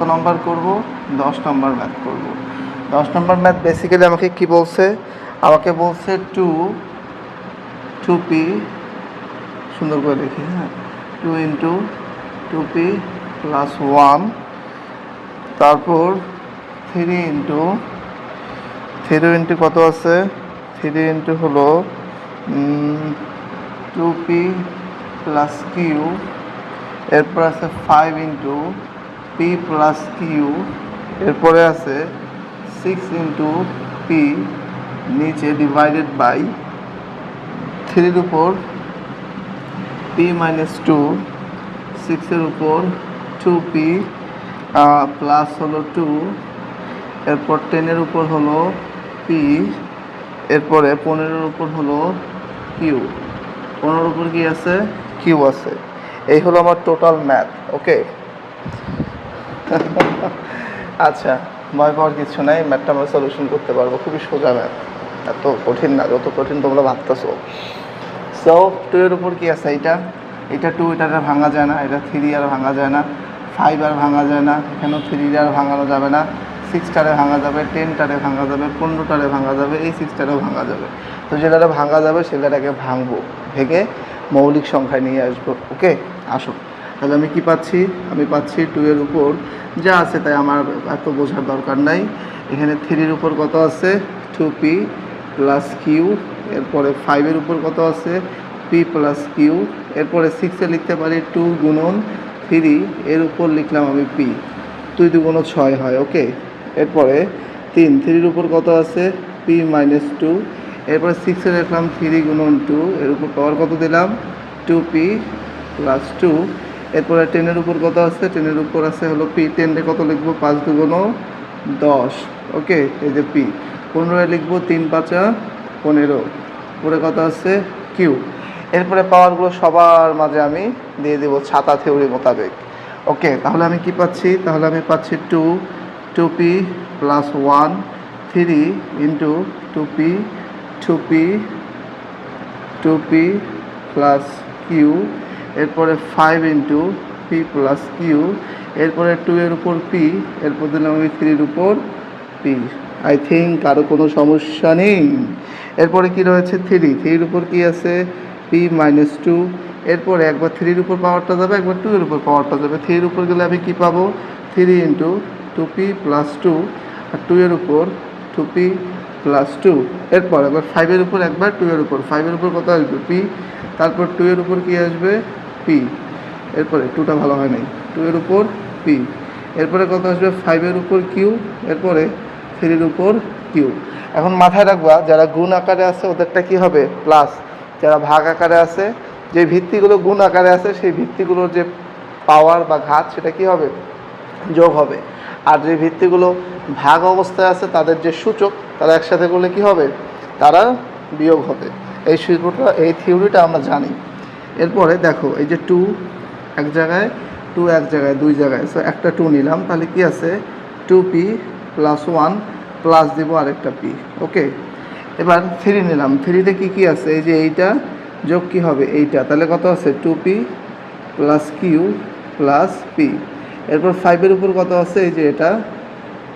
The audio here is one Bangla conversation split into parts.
কত নম্বর করব? দশ নম্বর ম্যাথ করব। দশ নম্বর ম্যাথ বেসিক্যালি আমাকে কি বলছে? আমাকে বলছে টু টু পি সুন্দর করে দেখি হ্যাঁ। Two into two P plus one তারপর থ্রি ইন্টু থ্রি ইন্টু কত আছে? থ্রি ইন্টু হলো টু পি প্লাস কিউ এরপর আছে five into P plus Q এরপরে আছে সিক্স ইন্টু পি নিচে ডিভাইডেড বাই থ্রির উপর পি মাইনাস টু সিক্সের উপর টু পি প্লাস হলো টু এরপর টেনের উপর হলো পি এরপরে পনেরোর উপর হলো কিউ পনেরোর উপর কি আছে? কিউ আছে। এই হলো আমার টোটাল ম্যাথ ওকে আচ্ছা ভয় পাওয়ার কিছু নাই, ম্যাথটা আমরা সলিউশন করতে পারব। খুবই সোজা ম্যাথ। এত কঠিন না, যত কঠিন তোমরা ভাবতেছো। সো টু এর উপর কি আছে এটা এটা টু এটা ভাঙা যায় না। এটা থ্রি আর ভাঙা যায় না। ফাইভ আর ভাঙা যায় না। এখানেও থ্রি আর ভাঙানো যাবে না। সিক্সটারে ভাঙা যাবে টেনটারে ভাঙা যাবে পনেরোটারে ভাঙা যাবে, এই সিক্সটারেও ভাঙা যাবে। তো যেটারে ভাঙা যাবে সেটাকে ভাঙবো। ভেঙে মৌলিক সংখ্যায় নিয়ে আসব। ওকে আসো। তাহলে আমি কি পাচ্ছি? আমি পাচ্ছি টু এর উপর। যা আছে তাই আমার এত বোঝার দরকার নাই। এখানে থ্রির উপর কত আছে? টু পি প্লাস কিউ এরপরে ফাইভের উপর কত আছে? পি প্লাস কিউ এরপরে সিক্সে লিখতে পারি টু গুণন থ্রি এর উপর লিখলাম আমি পি দুই দুগুণ ছয় হয় ওকে এরপরে তিন থ্রির উপর কত আছে? পি মাইনাস টু এরপরে সিক্সে লিখলাম থ্রি গুণন টু এর উপর পাওয়ার কত দিলাম? টু পি প্লাস টু এরপরে টেনের উপর কত আছে? টেনের উপর আছে হলো পি। টেনরে কত লিখব? পাঁচ দুগুণ দশ। ওকে, এই যে পি। পনেরোয় লিখব তিন পাঁচা পনেরো। উপরে কত আছে? কিউ। এরপরে পাওয়ারগুলো সবার মাঝে আমি দিয়ে দেবো ছাতা থিওরি মোতাবেক। ওকে, তাহলে আমি কি পাচ্ছি? তাহলে আমি পাচ্ছি two. Two P plus one. Three into two P. Two P. Two P plus Q. এরপরে five into P plus Q এরপরে টু এর উপর পি এরপর দিলাম আমি থ্রির উপর পি আই থিঙ্ক কারও কোনো সমস্যা নেই। এরপরে কি রয়েছে? থ্রি থ্রির উপর কি আছে? পি মাইনাস টু এরপরে একবার থ্রির উপর পাওয়ারটা যাবে, একবার টু এর উপর পাওয়ারটা যাবে। থ্রির উপর গেলে আমি কি পাবো? Three into two P plus two আর টু এর উপর টু পি প্লাস টু এরপর একবার ফাইভের উপর একবার টু এর উপর। ফাইভের উপর কত আসবে? পি তারপর টু এর উপর কি আসবে? পি এরপরে টুটা ভালো হয় নাই টু এর উপর পি এরপরে কত আসবে? ফাইভের উপর কিউ এরপরে থ্রির উপর কিউ এখন মাথায় রাখবা, যারা গুণ আকারে আছে, ওদেরটা কি হবে? প্লাস যারা ভাগ আকারে আছে, যে ভিত্তিগুলো গুণ আকারে আছে, সেই ভিত্তিগুলোর যে পাওয়ার বা ঘাত, সেটা কি হবে? যোগ হবে। আর যে ভিত্তিগুলো ভাগ অবস্থায় আছে, তাদের যে সূচক, তারা একসাথে করলে কি হবে? তারা বিয়োগ হবে। এই সূত্রটা এই থিওরিটা আমরা জানি। এরপরে দেখো, এই যে টু এক জায়গায় টু এক জায়গায়, দুই জায়গায় সো একটা টু নিলাম, তাহলে কি আছে? Two P plus one plus দিব আরেকটা পি ওকে এবার থ্রি নিলাম থ্রিতে কি কি আছে? এই যে এইটা যোগ কি হবে? এইটা, তাহলে কত আছে? Two P plus Q plus P এরপর ফাইভের উপর কত আছে? এই যে এটা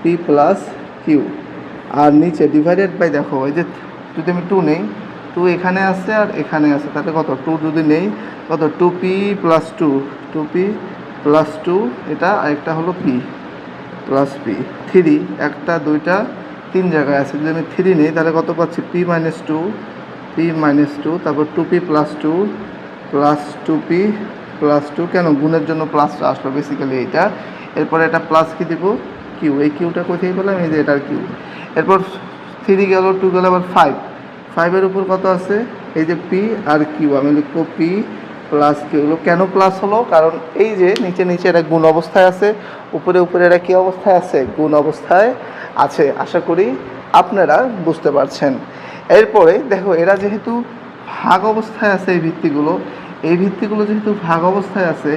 পি প্লাস কিউ আর নিচে ডিভাইডেড বাই দেখো, এই যে যদি আমি টু নেই টু এখানে আছে আর এখানে আছে। তাহলে কত? টু যদি নেই, কত? Two P plus two. Two P plus two, এটা আরেকটা হলো পি প্লাস পি। থ্রি, একটা, দুইটা, তিন জায়গায় আছে। যদি আমি থ্রি নিই, তাহলে কত পাচ্ছি? P minus two, P minus two, তারপর two P plus two plus two P plus two. কেন? গুণের জন্য প্লাসটা আসলো বেসিক্যালি এইটা। এরপরে এটা প্লাস কি দিব? কিউ। এই কিউটা কোথায় পেলাম? এই যে এটার কিউ। এরপর থ্রি গেল, টু গেল, আবার ফাইভ ফাইভের উপর কত আছে? এই যে পি আর কিউ আমি লিখব পি প্লাস কিউ এগুলো কেন প্লাস হলো? কারণ এই যে নিচে নিচে এটা গুণ অবস্থায় আছে, উপরে উপরে এটা কী অবস্থায় আছে? গুণ অবস্থায় আছে, আশা করি আপনারা বুঝতে পারছেন। এরপরে দেখো, এরা যেহেতু ভাগ অবস্থায় আছে এই ভিত্তিগুলো এই ভিত্তিগুলো যেহেতু ভাগ অবস্থায় আছে,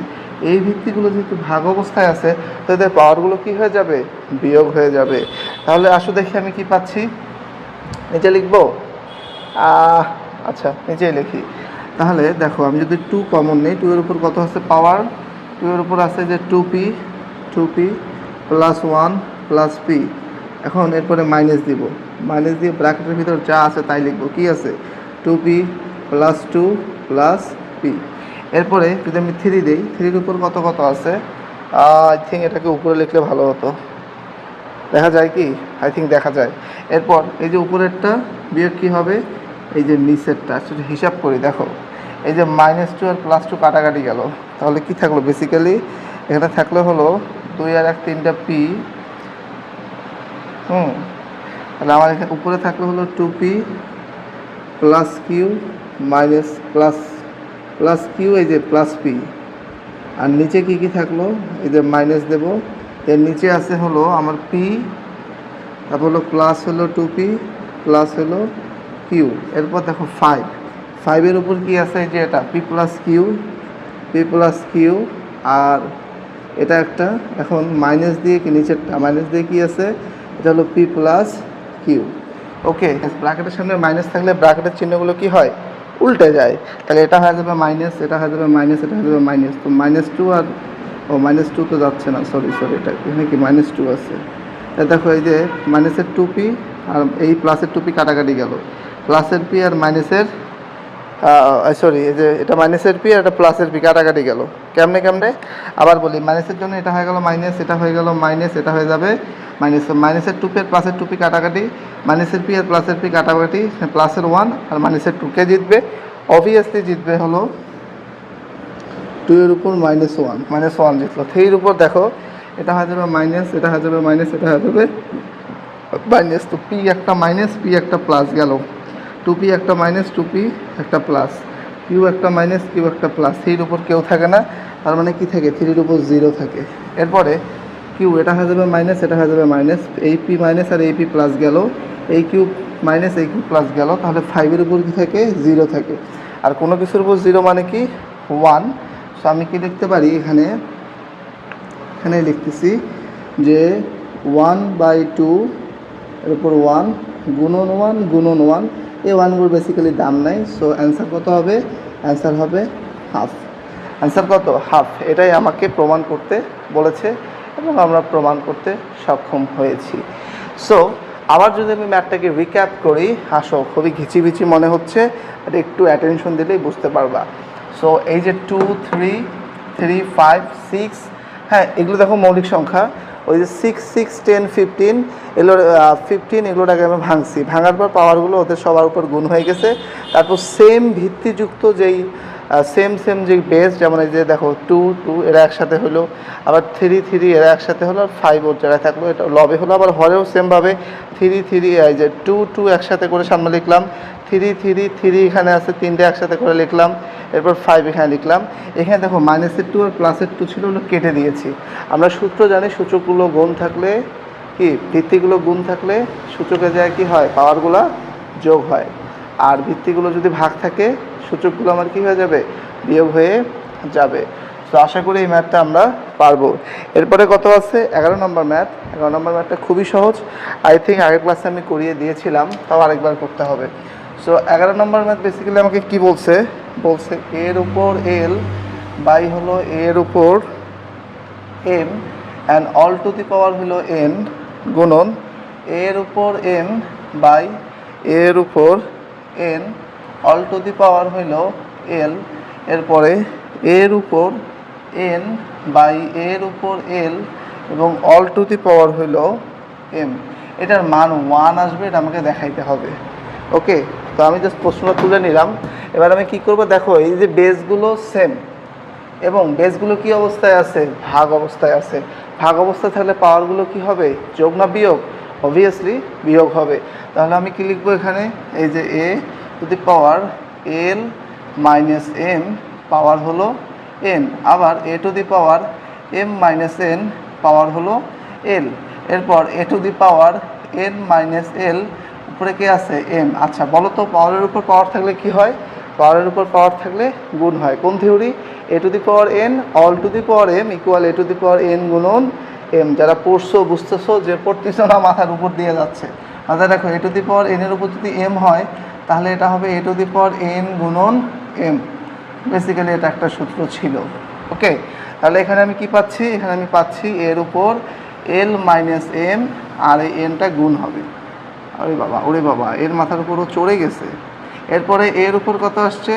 এই ভিত্তিগুলো যেহেতু ভাগ অবস্থায় আছে, তো এদের পাওয়ারগুলো কী হয়ে যাবে? বিয়োগ হয়ে যাবে। তাহলে আসো দেখি আমি কি পাচ্ছি। নিচে লিখব আচ্ছা নিচেই লিখি। তাহলে দেখো, আমি যদি টু কমন নিই টু এর উপর কত আছে? পাওয়ার টু এর উপর আছে যে two P two P plus one plus P এখন এরপরে মাইনাস দিব। মাইনাস দিয়ে ব্র্যাকেটের ভিতর যা আছে তাই লিখব। কি আছে? Two P plus two plus P এরপরে যদি আমি থ্রি দিই থ্রির উপর কত কত আছে? আই থিঙ্ক এটাকে উপরে লিখলে ভালো হতো। দেখা যায় কি? আই থিঙ্ক দেখা যায়। এরপর এই যে উপরেরটা, বিয়োগ কী হবে? এই যে নিচেরটা, সেটা হিসাব করি, দেখো। এই যে মাইনাস টু আর প্লাস টু কাটাকাটি গেল। তাহলে কি থাকল? বেসিক্যালি এখানে থাকলে হলো দুই আর এক তিনটা পি হুম। তাহলে আমার এখানে উপরে থাকলে হলো two P plus Q minus plus plus Q এই যে প্লাস পি আর নিচে কি কি থাকল? এই যে মাইনাস দেব। এর নিচে আছে হলো আমার পি তারপর হলো প্লাস হলো টু পি প্লাস হলো কিউ এরপর দেখো ফাইভ ফাইভের উপর কি আছে? যে এটা P plus Q P plus Q আর এটা একটা, এখন মাইনাস দিয়ে কি, নিচেরটা মাইনাস দিয়ে কি আছে? এটা হলো পি প্লাস কিউ ওকে ব্র্যাকেটের সামনে মাইনাস থাকলে ব্র্যাকেটের চিহ্নগুলো কি হয়? উল্টে যায়। তাহলে এটা হয়ে যাবে মাইনাস এটা হয়ে যাবে মাইনাস এটা হয়ে যাবে মাইনাস তো মাইনাস টু আর, ও মাইনাস টু তো যাচ্ছে না। সরি সরি এটা এখানে কি মাইনাস টু আছে? দেখো এই যে মাইনাসের টুপি আর এই প্লাসের টুপি কাটাকাটি গেল। প্লাসের পি আর মাইনাসের সরি এই যে এটা মাইনাসের পি আর এটা প্লাসের পি কাটাকাটি গেল। কেমনে কেমনে? আবার বলি, মাইনাসের জন্য এটা হয়ে গেল মাইনাস, এটা হয়ে গেল মাইনাস, এটা হয়ে যাবে মাইনাস। মাইনাসের টু পি আর প্লাসের টু পি কাটাকাটি, মাইনাসের পি আর প্লাসের পি কাটাকাটি, প্লাসের ওয়ান আর মাইনাসের টু কে জিতবে। অবভিয়াসলি জিতবে হলো টু এর উপর মাইনাস ওয়ান মাইনাস ওয়ান জিতলো। থ্রির উপর দেখো, এটা হয়ে যাবে মাইনাস, এটা হয়ে যাবে মাইনাস, এটা হয়ে যাবে মাইনাস। তো পি একটা মাইনাস পি একটা প্লাস গেল। টু পি একটা মাইনাস টু পি একটা প্লাস কিউ একটা মাইনাস কিউ একটা প্লাস থ্রির উপর কেউ থাকে না। তার মানে কি থাকে? থ্রির উপর জিরো থাকে। এরপরে কিউ এটা হয়ে যাবে মাইনাস এটা হয়ে যাবে মাইনাস এই পি মাইনাস আর এই পি প্লাস গেল। এই কিউ মাইনাস এই কিউ প্লাস গেল। তাহলে ফাইভের উপর কি থাকে? জিরো থাকে। আর কোনো কিছুর উপর জিরো মানে কি? ওয়ান সো আমি কি লিখতে পারি? এখানে এখানে লিখতেছি যে ওয়ান বাই টু এর উপর ওয়ান গুণন ওয়ান গুণন ওয়ান এই ওয়ানগুলোর বেসিক্যালি দাম নাই সো অ্যান্সার কত হবে? অ্যান্সার হবে হাফ অ্যান্সার কত? হাফ এটাই আমাকে প্রমাণ করতে বলেছে এবং আমরা প্রমাণ করতে সক্ষম হয়েছি। সো আবার যদি আমি ম্যাথটাকে রিক্যাপ করি, আসো, খুবই ঘিচিবিচি মনে হচ্ছে এটা একটু অ্যাটেনশন দিলেই বুঝতে পারবা। সো এই যে two three three five six হ্যাঁ এগুলো দেখো মৌলিক সংখ্যা। ওই যে সিক্স সিক্স টেন ফিফটিন এগুলো ফিফটিন এগুলোটাকে আমি ভাঙছি। ভাঙার পর পাওয়ারগুলো ওদের সবার উপর গুণ হয়ে গেছে। তারপর সেম ভিত্তিযুক্ত যেই সেম সেম যে বেস যেমন এই যে দেখো টু টু এরা একসাথে হলো, আবার থ্রি থ্রি এরা একসাথে হলো, আর ফাইভ ওর জায়গায় থাকল, এটা লবে হলো, আবার হরেও সেমভাবে থ্রি থ্রি এই যে টু টু একসাথে করে সামনে লিখলাম। থ্রি থ্রি থ্রি এখানে আছে, তিনটে একসাথে করে লিখলাম, এরপর ফাইভ এখানে লিখলাম। এখানে দেখো মাইনাসের টু আর প্লাসের টু ছিল, ওগুলো কেটে দিয়েছি। আমরা সূত্র জানি, সূচকগুলো গুণ থাকলে কি, ভিত্তিগুলো গুণ থাকলে সূচকে যায় কি হয়? পাওয়ারগুলো যোগ হয়। আর ভিত্তিগুলো যদি ভাগ থাকে, সূচকগুলো আমার কি হয়ে যাবে? বিয়োগ হয়ে যাবে। তো আশা করি এই ম্যাথটা আমরা পারব। এরপরে কত আছে? এগারো নম্বর ম্যাথ এগারো নম্বর ম্যাথটা খুবই সহজ। আই থিঙ্ক আগের ক্লাসে আমি করিয়ে দিয়েছিলাম, তাও আরেকবার করতে হবে। সো এগারো নম্বর ম্যাথ বেসিক্যালি আমাকে কি বলছে? বলছে এর উপর এল বাই হলো এর উপর M and all to the power হলো এন গুণন এর উপর এম বাই এর উপর N all to the power হইল এল এরপরে এর উপর এন বাই এর উপর এল এবং অল টু দি পাওয়ার হইল এম এটার মান ওয়ান আসবে, এটা আমাকে দেখাইতে হবে। ওকে তো আমি জাস্ট প্রশ্ন তুলে নিলাম। এবার আমি কি করব? দেখো, এই যে বেসগুলো সেম এবং বেসগুলো কি অবস্থায় আছে? ভাগ অবস্থায় আছে। ভাগ অবস্থায় থাকলে পাওয়ারগুলো কি হবে? যোগ না বিয়োগ? অবভিয়াসলি বিয়োগ হবে। তাহলে আমি কি লিখব এখানে? এই যে A to the power L minus M power হলো এন আবার A to the power M minus N power হলো এল এরপর A to the power N minus L উপরে কে আছে? এম আচ্ছা বলো তো পাওয়ারের উপর পাওয়ার থাকলে কি হয়? পাওয়ারের উপর পাওয়ার থাকলে গুণ হয়। কোন theory A to the power N all to the power M equal A to the power N গুণন এম যারা পড়ছো, বুঝতেছো যে পড়তেছো না, মাথার উপর দিয়ে যাচ্ছে। মাথায় দেখো এ টু দি পাওয়ার এন এর উপর যদি এম হয়, তাহলে এটা হবে A to the power N গুণন এম বেসিক্যালি এটা একটা সূত্র ছিল। ওকে তাহলে এখানে আমি কি পাচ্ছি? এখানে আমি পাচ্ছি এর উপর এল মাইনাস এম আর এই এনটা গুণ হবে। আরে বাবা, ওরে বাবা, এর মাথার উপরও চড়ে গেছে। এরপরে এর উপর কত আসছে?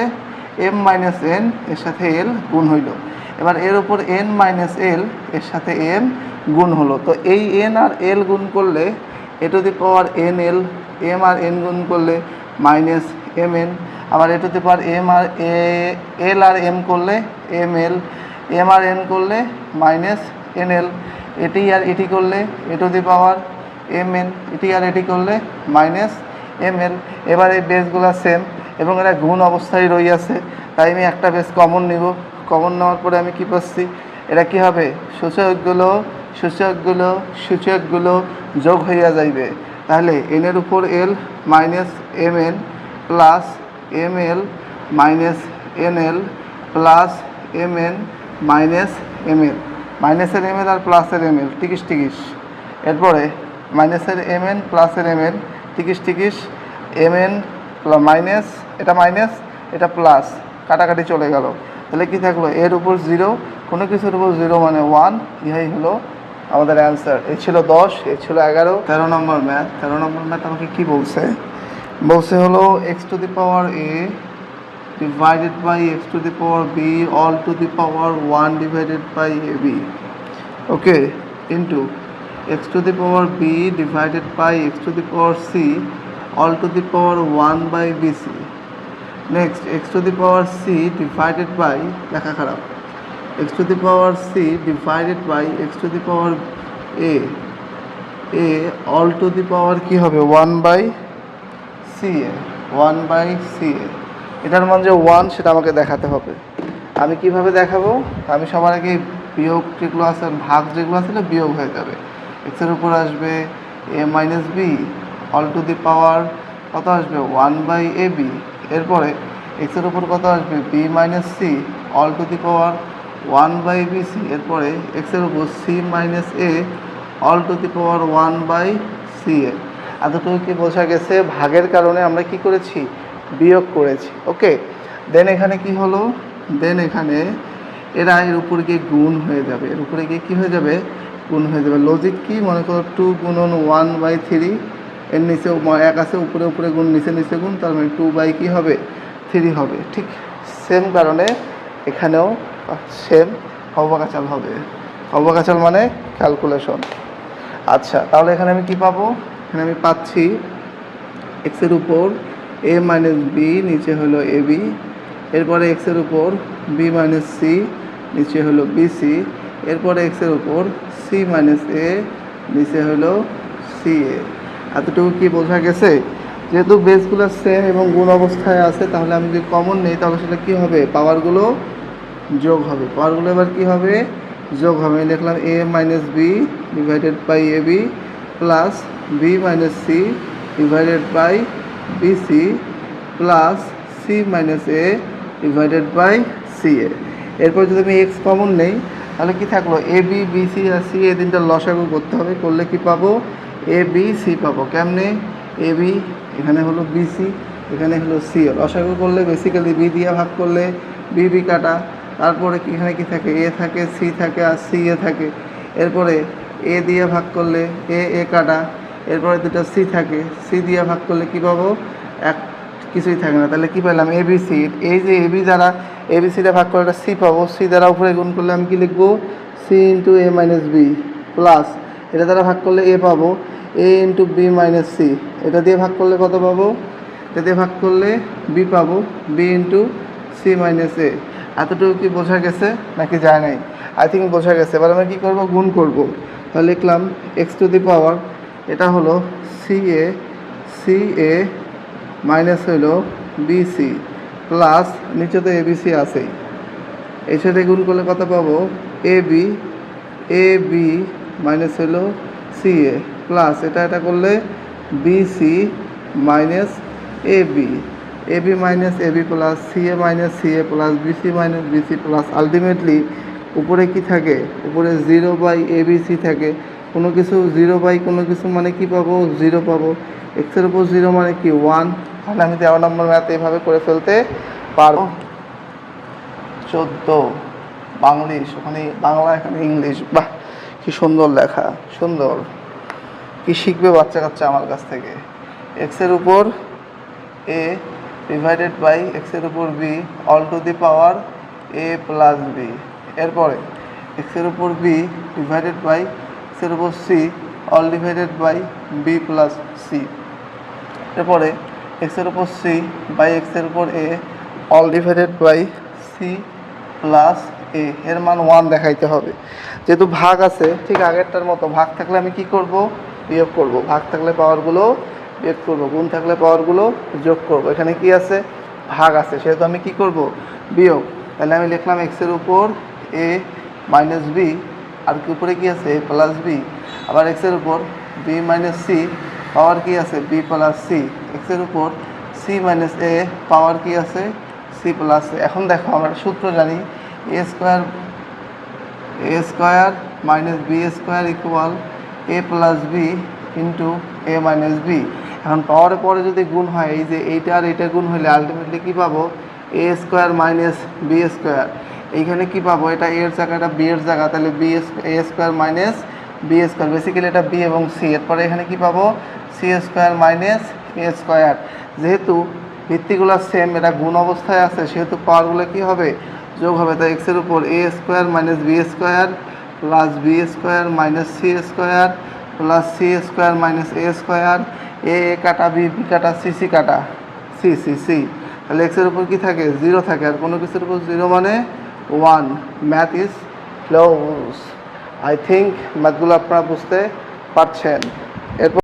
এম মাইনাস এন, এর সাথে এল গুণ হইল। এবার এর উপর এন মাইনাস এল, এর সাথে এম গুণ হলো। তো এই এন আর এল গুণ করলে, A to the power N L, M R N গুণ করলে মাইনাস এম এন। আবার A to the power M আর এ, এল আর এম করলে এম এল, এম আর এন করলে মাইনাস এন এল। এটি আর এটি করলে A to the power M N এটি আর এটি করলে মাইনাস এম এল এবার এই বেসগুলো সেম এবং এরা গুণ অবস্থায় রইয়াছে তাই আমি একটা বেস কমন নিব। কমন নেওয়ার পরে আমি কি পাচ্ছি? এটা কি হবে? সূচকগুলো সূচকগুলো সূচকগুলো যোগ হইয়া যাইবে। তাহলে এনের উপর L minus M N plus M L minus N L plus M N minus M L মাইনাসের এম এল আর প্লাসের এম এল টিকিস টিকিস এরপরে মাইনাসের এম এন প্লাসের এম এন টিকিস টিকিস এম এন মাইনাস এটা মাইনাস এটা প্লাস কাটাকাটি চলে গেল। তাহলে কি থাকল? এর উপর জিরো কোনো কিছুর উপর জিরো মানে ওয়ান ইহাই হলো আমাদের অ্যান্সার এ ছিল দশ এ ছিল এগারো। তেরো নম্বর ম্যাথ তেরো নম্বর ম্যাথ আমাকে কি বলছে? বলছে হলো X to the power A divided by x to the power b all to the power 1 divided by ab okay into x to the power b divided by x to the power c all to the power 1 by bc next x to the power c divided by লেখা খারাপ x to the power c divided by x to the power a a all to the power কি হবে 1 by C A one by C A এটার মান যে ওয়ান সেটা আমাকে দেখাতে হবে আমি কীভাবে দেখাবো আমি সবার আগে বিয়োগ যেগুলো আছে ভাগ যেগুলো আছে না বিয়োগ হয়ে যাবে এক্সের উপর আসবে A minus B all to the power কত আসবে? ওয়ান বাই এ বি এরপরে এক্সের উপর কত আসবে? B minus C all to the power one by B C এরপরে এক্সের উপর C minus A all to the power one by C A এতটুকু কি বোঝা গেছে? ভাগের কারণে আমরা কি করেছি? বিয়োগ করেছি। ওকে দেন এখানে কি হলো? দেন এখানে এরা এর উপর গিয়ে গুণ হয়ে যাবে। এর উপরে গিয়ে কী হয়ে যাবে? গুণ হয়ে যাবে। লজিক কি? মনে করো টু গুণন ওয়ান বাই থ্রি এর নিচে এক আছে, উপরে উপরে গুণ, নিচে নিচে গুণ, তার মানে টু বাই কী হবে? থ্রি হবে, ঠিক? সেম কারণে এখানেও সেম অবকাচাল হবে। অবকাচাল মানে ক্যালকুলেশন আচ্ছা তাহলে এখানে আমি কি পাবো? এখানে আমি পাচ্ছি এক্সের উপর এ মাইনাস বি নিচে হলো এ বি এরপরে এক্সের উপর বি মাইনাস সি নিচে হলো বিসি এরপরে এক্সের উপর সি মাইনাস এ নিচে হলো সি এ এতটুকু কি বোঝা গেছে? যেহেতু বেসগুলো সেম এবং গুণ অবস্থায় আছে, তাহলে আমি যদি কমন নেই, তাহলে সেটা কী হবে? পাওয়ারগুলো যোগ হবে। পাওয়ারগুলো এবার কী হবে? যোগ হবে। আমি লিখলাম A minus B divided by A B plus B minus C divided by BC plus C minus A divided by C A এরপর যদি আমি এক্স কমন নেই তাহলে কি থাকল? এ বি বি সি আর সি এই তিনটা লসাগু করতে হবে। করলে কি পাবো? এ বি সি পাবো। কেমনে? এ বি এখানে হলো বিসি এখানে হলো সি লসাগু করলে বেসিক্যালি বি দিয়ে ভাগ করলে বি বি কাটা। তারপরে এখানে কি থাকে? এ থাকে সি থাকে, আর সি এ থাকে। এরপরে এ দিয়ে ভাগ করলে এ এ কাটা। এরপরে দুটো সি থাকে। সি দিয়ে ভাগ করলে কি পাবো? এক কিছুই থাকে না। তাহলে কি পেলাম? এ বি সি এই যে এ বি দ্বারা এ বি সিটা ভাগ করে একটা সি পাবো। সি দ্বারা উপরে গুণ করলে আমি কি লিখব? C into A minus B plus এটা দ্বারা ভাগ করলে এ পাবো। A into B minus C এটা দিয়ে ভাগ করলে কত পাবো? এটা দিয়ে ভাগ করলে বি পাবো। B into C minus A এতটুকু কি বোঝা গেছে নাকি যায় নাই? আই থিঙ্ক বোঝা গেছে। এবার আমরা কী করব? গুণ করব। তাহলে লিখলাম এক্স টু দি পাওয়ার এটা হলো C A C A minus হলো বিসি প্লাস নিচে তো এবিসি আছেই। এর সাথে গুণ করলে কত পাবো? A B A B minus হলো সি এ প্লাস এটা এটা করলে BC minus A B A B minus A B plus C A minus C A plus BC minus BC plus ultimately উপরে কি থাকে? উপরে zero by A B C থাকে। কোনো কিছু জিরো বাই কোনো কিছু মানে কি পাবো? জিরো পাবো। এক্সের উপর জিরো মানে কি? ওয়ান তাহলে আমি তেরো নম্বর ম্যাথ এইভাবে করে ফেলতে পারব চোদ্দ। বাংলিশ, ওখানে বাংলা, এখানে ইংলিশ। বাহ, কি সুন্দর লেখা, সুন্দর। কি শিখবে বাচ্চা কাচ্চা আমার কাছ থেকে? এক্সের উপর এ ডিভাইডেড বাই এক্সের উপর B all to the power A plus B এরপরে এক্সের উপর বি ডিভাইডেড বাই এক্সের উপর C all divided by B plus C এরপরে এক্সের উপর সি বাই এক্সের উপর A all divided by C plus A এর মান ওয়ান দেখাইতে হবে। যেহেতু ভাগ আছে, ঠিক আগেরটার মতো ভাগ থাকলে আমি কি করব? বিয়োগ করব। ভাগ থাকলে পাওয়ারগুলো বিয়োগ করব। গুণ থাকলে পাওয়ারগুলো যোগ করব। এখানে কি আছে? ভাগ আছে। সেহেতু আমি কি করব? বিয়োগ। তাহলে আমি লিখলাম এক্সের উপর এ মাইনাস বি আর কি উপরে কি আছে? এ প্লাস বি আবার এক্সের উপর বি মাইনাস সি পাওয়ার কি আছে? বি প্লাস সি এক্সের উপর সি মাইনাস এ পাওয়ার কি আছে? সি প্লাস এখন দেখো, আমরা সূত্র জানি A square A square minus B square equal A plus B into A minus B এখন পাওয়ারের পরে যদি গুণ হয়, এই যে এইটা আর এইটা গুণ হলে আলটিমেটলি কী পাবো? A square minus B square এইখানে কী পাবো? এটা এর জায়গা এটা বি এর জায়গা, তাহলে B A square minus B square basically এটা বি এবং সি। এরপরে এখানে কি পাবো? C square minus A square. যেহেতু ভিত্তিগুলো সেম এটা গুণ অবস্থায় আছে, সেহেতু পাওয়ারগুলো কী হবে? যোগ হবে। তাই এক্সের উপর A square minus B square plus B square minus C square plus C square minus A square. A A কাটা বি বি কাটা সি সি কাটা সি সি সি তাহলে এক্সের উপর কি থাকে? জিরো থাকে। আর কোনো কিছুর উপর জিরো মানে one math is close I think ম্যাথগুলো আপনারা বুঝতে পারছেন। এরপর